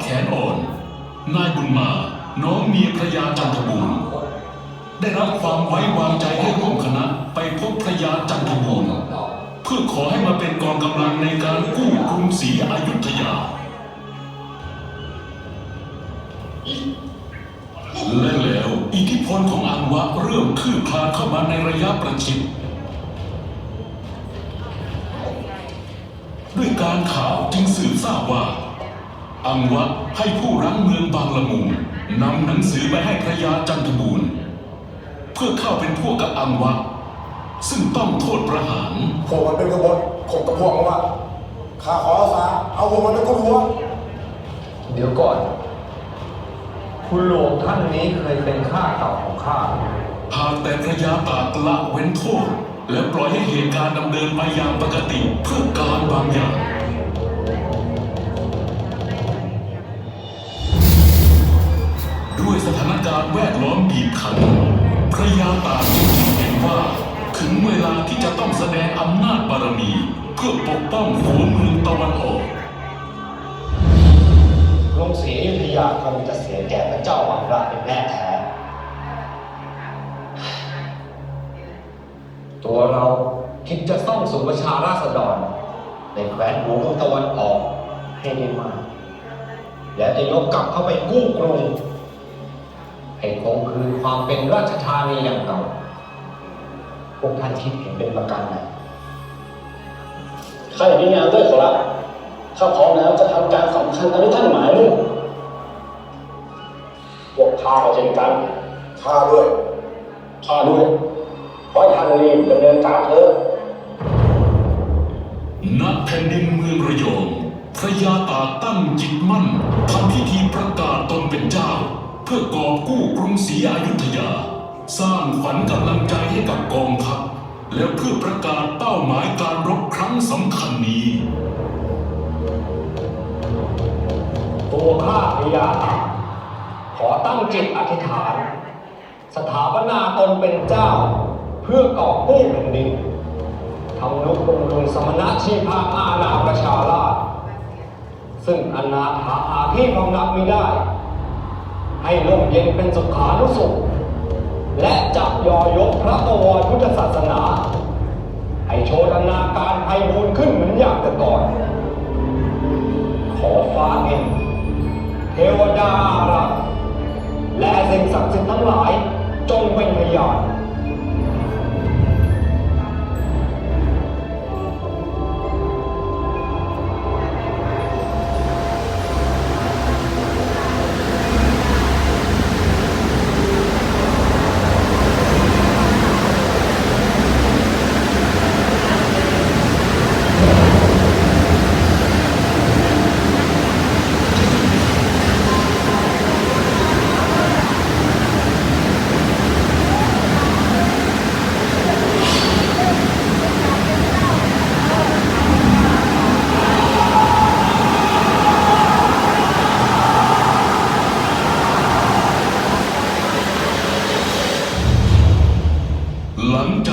แขนอ่อน นายบุญมา น้องเมียพระยาจันทบูรณ์ได้รับความไว้วางใจให้ร่วมคณะไปพบพระยาจันทบูรณ์เพื่อขอให้มาเป็นกองกำลังในการกู้กรุงศรีอยุธยา และแล้วอิทธิพลของอังวะเริ่มคืบคลานเข้ามาในระยะประชิดด้วยการข่าวจึงสืบทราบว่า อังวะให้ผู้รั้งเมืองบางละมุงนำหนังสือไปให้พระยาจันทบูรณ์เพื่อเข้าเป็นพวกกับอังวะ ซึ่งต้องโทษประหารพวกมันเป็นกบฏข่มกับพวกมันว่าข้าขออาสาเอาพวกมันเป็นกบฏเดี๋ยวก่อน คุณหลวงท่านนี้เคยเป็นข้าเต่าของข้าหากแต่พระยาตากละเว้นโทษและปล่อยให้เหตุการณ์ดำเนินไปอย่างปกติเพื่อการบางอย่าง ด้วยสถานการณ์แวดล้อมบีบคั้นพระยาตากจึงคิดเห็นว่า ถึงเวลาที่จะต้องแสดงอำนาจบารมี เพื่อปกป้องหัวเมืองตะวันออกกรุงศรีอยุธยาคงจะเสียแก่พระเจ้าหวังระเป็นแน่แท้ ตัวเราคิดจะซ่องสุวชาราษฎร ในแคว้นหัวเมืองตะวันออกให้ได้มา และจะยกกลับเข้าไปกู้กรุง ให้คงคืนความเป็นราชธานีอย่างเก่าพวกท่านคิดเห็นเป็นประการใดข้าอย่างนี้งานด้วยขอรับข้าพร้อมแล้วจะทำการสำคัญตามที่ท่านหมายมุ่งพวกข้าก็เช่นกันข้าด้วยข้าด้วยขอให้ท่านรีบดำเนินการเถอะณแผ่นดินเมืองระยองพระยาตากตั้งจิตมั่นทำพิธีประกาศตนเป็นเจ้า เพื่อกอบกู้กรุงศรีอยุธยา สร้างขวัญกำลังใจให้กับกองทัพและเพื่อประกาศเป้าหมายการรบครั้งสำคัญนี้ตัวข้าพยาตาขอตั้งจิตอธิษฐาน สถาปนาตนเป็นเจ้า เพื่อกอบกู้แผ่นดินทำนุบำรุงสมณะชีพาอาณาประชาราชซึ่งอนาถาอาที่พำนับมิได้ ให้ร่มเย็นเป็นสุขานุสุข และจับยอยกพระบวรพุทธศาสนา ให้โชตนาการไพบูรย์ขึ้นเหมือนอย่างแต่ก่อน ขอฟ้าเองเทวดาอารักษ์และสิ่งศักดิ์สิทธิ์ทั้งหลายจงเป็นพยาน หวังใจ